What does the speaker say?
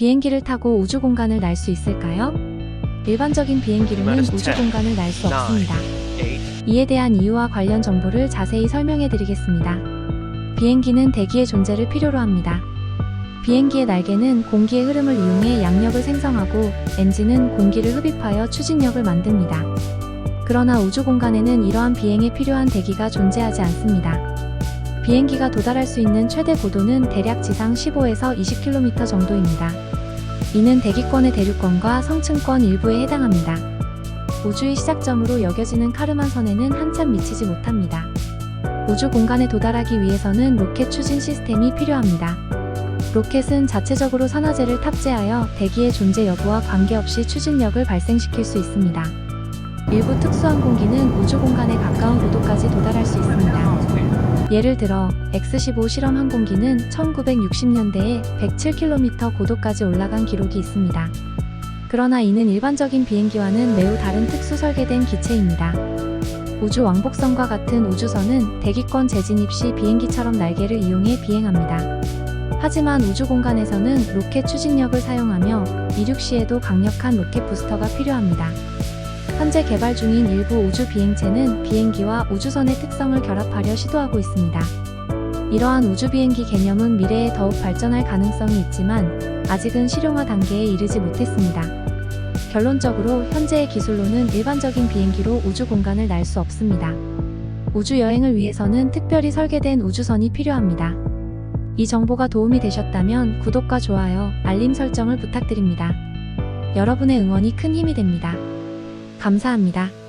비행기를 타고 우주 공간을 날 수 있을까요? 일반적인 비행기로는 우주 10, 공간을 날 수 없습니다. 8, 이에 대한 이유와 관련 정보를 자세히 설명해 드리겠습니다. 비행기는 대기의 존재를 필요로 합니다. 비행기의 날개는 공기의 흐름을 이용해 양력을 생성하고 엔진은 공기를 흡입하여 추진력을 만듭니다. 그러나 우주 공간에는 이러한 비행에 필요한 대기가 존재하지 않습니다. 비행기가 도달할 수 있는 최대 고도는 대략 지상 15에서 20km 정도입니다. 이는 대기권의 대륙권과 성층권 일부에 해당합니다. 우주의 시작점으로 여겨지는 카르만 선에는 한참 미치지 못합니다. 우주 공간에 도달하기 위해서는 로켓 추진 시스템이 필요합니다. 로켓은 자체적으로 산화제를 탑재하여 대기의 존재 여부와 관계없이 추진력을 발생시킬 수 있습니다. 일부 특수항공기는 우주 공간에 가까운 고도까지 도달할 수 있습니다. 예를 들어 X-15 실험 항공기는 1960년대에 107km 고도까지 올라간 기록이 있습니다. 그러나 이는 일반적인 비행기와는 매우 다른 특수 설계된 기체입니다. 우주 왕복선과 같은 우주선은 대기권 재진입 시 비행기처럼 날개를 이용해 비행합니다. 하지만 우주 공간에서는 로켓 추진력을 사용하며 이륙 시에도 강력한 로켓 부스터가 필요합니다. 현재 개발 중인 일부 우주 비행체는 비행기와 우주선의 특성을 결합하려 시도하고 있습니다. 이러한 우주 비행기 개념은 미래에 더욱 발전할 가능성이 있지만 아직은 실용화 단계에 이르지 못했습니다. 결론적으로 현재의 기술로는 일반적인 비행기로 우주 공간을 날 수 없습니다. 우주 여행을 위해서는 특별히 설계된 우주선이 필요합니다. 이 정보가 도움이 되셨다면 구독과 좋아요, 알림 설정을 부탁드립니다. 여러분의 응원이 큰 힘이 됩니다. 감사합니다.